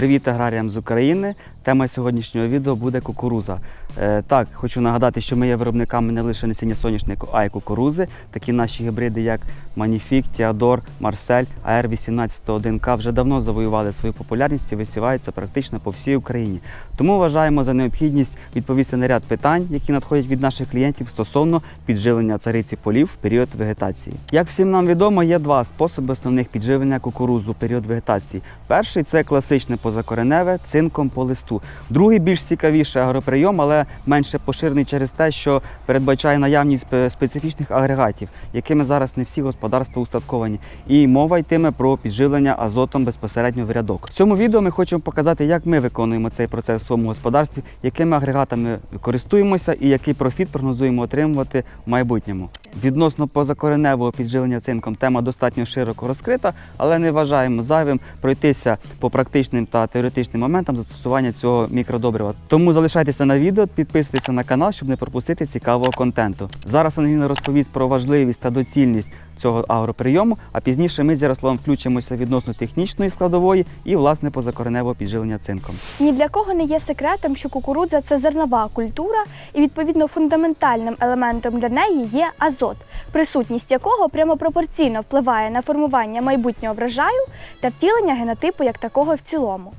Привіт аграріям з України. Тема сьогоднішнього відео буде кукуруза. Е, так, хочу нагадати, що ми є виробниками не лише насіння соняшнику, а й кукурузи. Такі наші гібриди, як Маніфік, Теодор, Марсель, АР 181К вже давно завоювали свою популярність і висіваються практично по всій Україні. Тому вважаємо за необхідність відповісти на ряд питань, які надходять від наших клієнтів стосовно підживлення цариці полів в період вегетації. Як всім нам відомо, є два способи основних підживлення кукурузу в період вегетації. Перший це класичне позакореневе цинком по листу. Другий більш цікавіший агроприйом, але менше поширений через те, що передбачає наявність специфічних агрегатів, якими зараз не всі господарства устатковані. І мова йтиме про підживлення азотом безпосередньо в рядок. В цьому відео ми хочемо показати, як ми виконуємо цей процес в своєму господарстві, якими агрегатами користуємося і який профіт прогнозуємо отримувати в майбутньому. Відносно позакореневого підживлення цинком тема достатньо широко розкрита, але не вважаємо зайвим пройтися по практичним та теоретичним моментам застосування цього мікродобрива. Тому залишайтеся на відео, підписуйтеся на канал, щоб не пропустити цікавого контенту. Зараз Ангеліна розповість про важливість та доцільність цього агроприйому, а пізніше ми з Ярославом включимося відносно технічної складової і власне позакореневого підживлення цинком. Ні для кого не є секретом, що кукурудза це зернова культура, і відповідно фундаментальним елементом для неї є азот, присутність якого прямо пропорційно впливає на формування майбутнього врожаю та втілення генотипу як такого в цілому.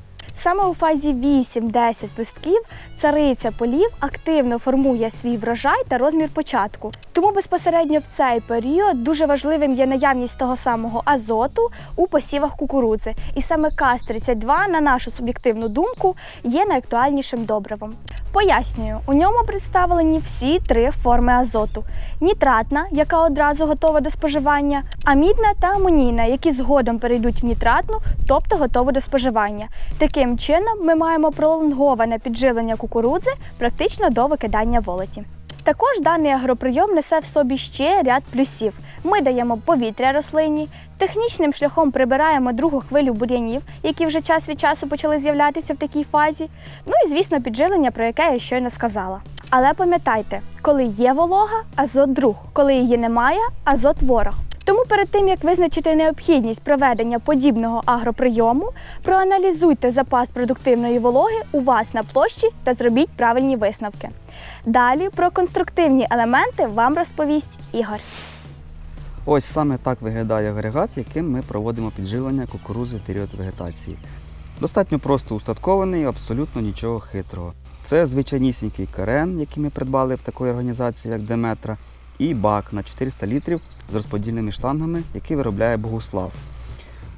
Саме у фазі 8-10 листків цариця полів активно формує свій врожай та розмір початку. Тому безпосередньо в цей період дуже важливим є наявність того самого азоту у посівах кукурудзи. І саме КАС-32, на нашу суб'єктивну думку, є найактуальнішим добривом. Пояснюю, у ньому представлені всі три форми азоту: нітратна, яка одразу готова до споживання, амідна та амонійна, які згодом перейдуть в нітратну, тобто готову до споживання. Таким чином, ми маємо пролонговане підживлення кукурудзи практично до викидання волоті. Також даний агроприйом несе в собі ще ряд плюсів. Ми даємо повітря рослині, технічним шляхом прибираємо другу хвилю бур'янів, які вже час від часу почали з'являтися в такій фазі. Ну і звісно, підживлення, про яке я щойно сказала. Але пам'ятайте, коли є волога, азот друг, коли її немає, азот ворог. Перед тим як визначити необхідність проведення подібного агроприйому, проаналізуйте запас продуктивної вологи у вас на площі та зробіть правильні висновки. Далі про конструктивні елементи вам розповість Ігор. Ось саме так виглядає агрегат, яким ми проводимо підживлення кукурузи в період вегетації. Достатньо просто устаткований, абсолютно нічого хитрого. Це звичайнісінький карен, який ми придбали в такої організації, як Деметра, і бак на 400 літрів з розподільними шлангами, який виробляє Богуслав.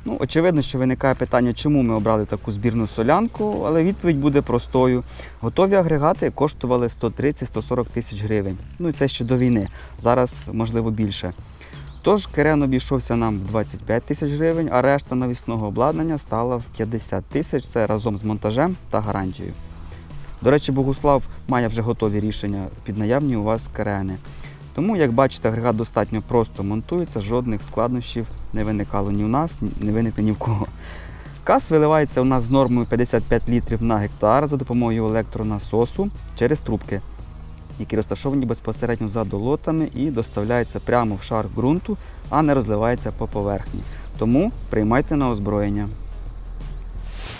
Ну, очевидно, що виникає питання, чому ми обрали таку збірну солянку, але відповідь буде простою. Готові агрегати коштували 130-140 тисяч гривень. Ну і це ще до війни. Зараз, можливо, більше. Тож керен обійшовся нам в 25 тисяч гривень, а решта навісного обладнання стала в 50 тисяч. Це разом з монтажем та гарантією. До речі, Богуслав має вже готові рішення під наявні у вас керени. Тому, як бачите, агрегат достатньо просто монтується, жодних складнощів не виникало ні у нас, не виникне ні в кого. Кас виливається у нас з нормою 55 літрів на гектар за допомогою електронасосу через трубки, які розташовані безпосередньо за долотами і доставляються прямо в шар ґрунту, а не розливається по поверхні. Тому приймайте на озброєння.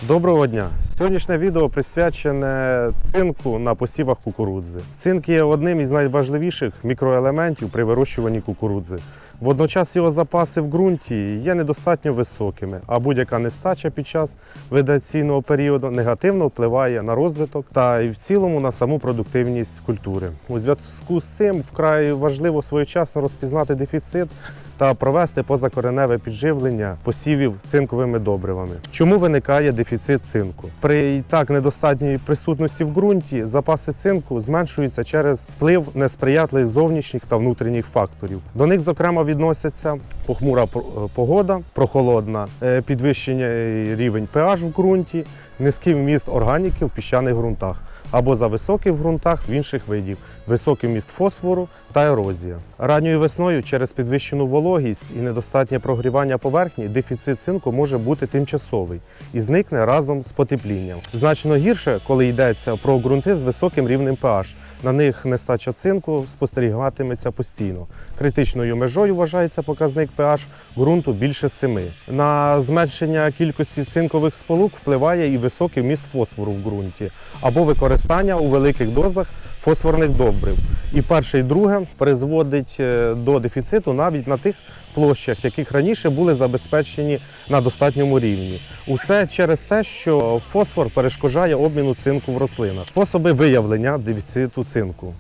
Доброго дня! Сьогоднішнє відео присвячене цинку на посівах кукурудзи. Цинк є одним із найважливіших мікроелементів при вирощуванні кукурудзи. Водночас його запаси в ґрунті є недостатньо високими, а будь-яка нестача під час ведаційного періоду негативно впливає на розвиток та і в цілому на саму продуктивність культури. У зв'язку з цим вкрай важливо своєчасно розпізнати дефіцит та провести позакореневе підживлення посівів цинковими добривами. Чому виникає дефіцит цинку? При і так недостатньої присутності в ґрунті запаси цинку зменшуються через вплив несприятливих зовнішніх та внутрішніх факторів. До них, зокрема, відносяться похмура пр- прохолода, прохолодна, е, підвищення е, рівень pH в ґрунті, низький вміст органіки в піщаних ґрунтах або за високий в ґрунтах в інших видів, високий міст фосфору та ерозія. Ранньою весною через підвищену вологість і недостатнє прогрівання поверхні дефіцит цинку може бути тимчасовий і зникне разом з потеплінням. Значно гірше, коли йдеться про ґрунти з високим рівнем pH, На них нестача цинку спостерігатиметься постійно. Критичною межою вважається показник pH ґрунту більше 7. На зменшення кількості цинкових сполук впливає і високий вміст фосфору в ґрунті або використання у великих дозах фосфорних добрив. І перше і друге призводить е, до дефіциту навіть на тих площах, яких раніше були забезпечені на достатньому рівні. Усе через те, що фосфор перешкоджає обміну цинку в рослинах. Способи виявлення дефіциту цинку.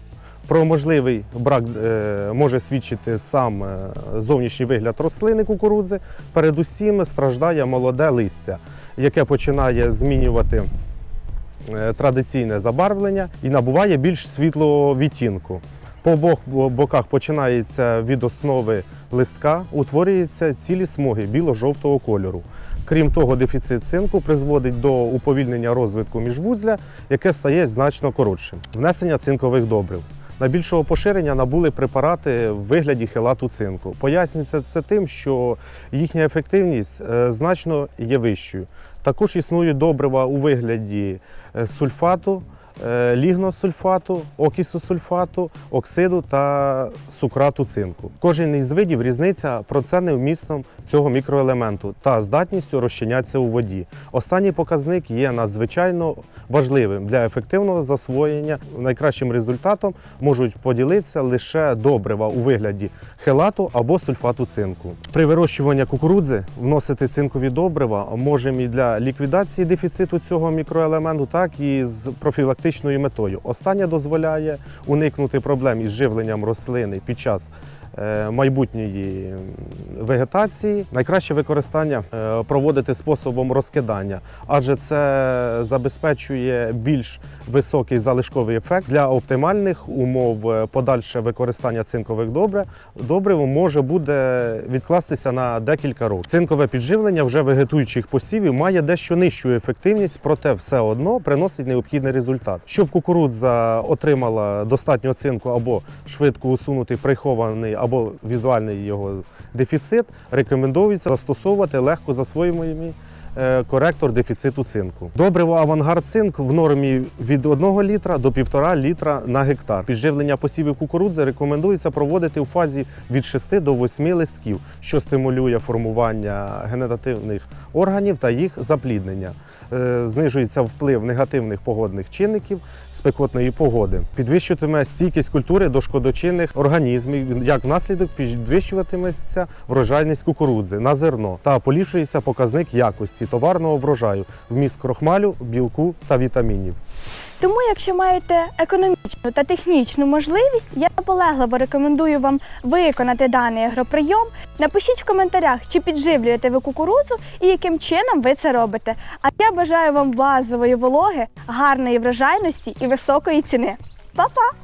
Про можливий брак е, може свідчити сам е, зовнішній вигляд рослини кукурудзи. Передусім страждає молоде листя, яке починає змінювати е, традиційне забарвлення і набуває більш світлого відтінку. По обох боках починається від основи листка, утворюються цілі смуги біло-жовтого кольору. Крім того, дефіцит цинку призводить до уповільнення розвитку міжвузля, яке стає значно коротшим. Внесення цинкових добрив. Найбільшого поширення набули препарати в вигляді хелату цинку. Пояснюється це тим, що їхня ефективність е, значно є вищою. Також існують добрива у вигляді е, сульфату, е, лігносульфату, окісосульфату, оксиду та сукрату цинку. Кожен із видів різниця процентним вмістом цього мікроелементу та здатністю розчинятися у воді. Останній показник є надзвичайно важливим для ефективного засвоєння. Найкращим результатом можуть поділитися лише добрива у вигляді хелату або сульфату цинку. При вирощуванні кукурудзи вносити цинкові добрива можемо і для ліквідації дефіциту цього мікроелементу, так і з профілактичною метою. Останнє дозволяє уникнути проблем із живленням рослини під час майбутньої вегетації. Найкраще використання е, проводити способом розкидання, адже це забезпечує більш високий залишковий ефект для оптимальних умов. е, Подальше використання цинкових добрив може буде відкластися на декілька років. Цинкове підживлення вже вегетуючих посівів має дещо нижчу ефективність, проте все одно приносить необхідний результат. Щоб кукурудза отримала достатньо цинку або швидко усунути прихований або візуальний його дефіцит, рекомендується застосовувати легко засвоюємий е, коректор дефіциту цинку. Добриво авангард цинк в нормі від 1 літра до 1,5 літра на гектар. Підживлення посівів кукурудзи рекомендується проводити у фазі від 6 до 8 листків, що стимулює формування генеративних органів та їх запліднення. Е, Знижується вплив негативних погодних чинників спекотної погоди. Підвищуватиме стійкість культури до шкодочинних організмів, як внаслідок підвищуватиметься врожайність кукурудзи на зерно та поліпшується показник якості товарного врожаю, вміст крохмалю, білку та вітамінів. Тому, якщо маєте економічну та технічну можливість, я наполегливо рекомендую вам виконати даний агроприйом. Напишіть в коментарях, чи підживлюєте ви кукурудзу і яким чином ви це робите. А я бажаю вам базової вологи, гарної врожайності і високої ціни. Па-па!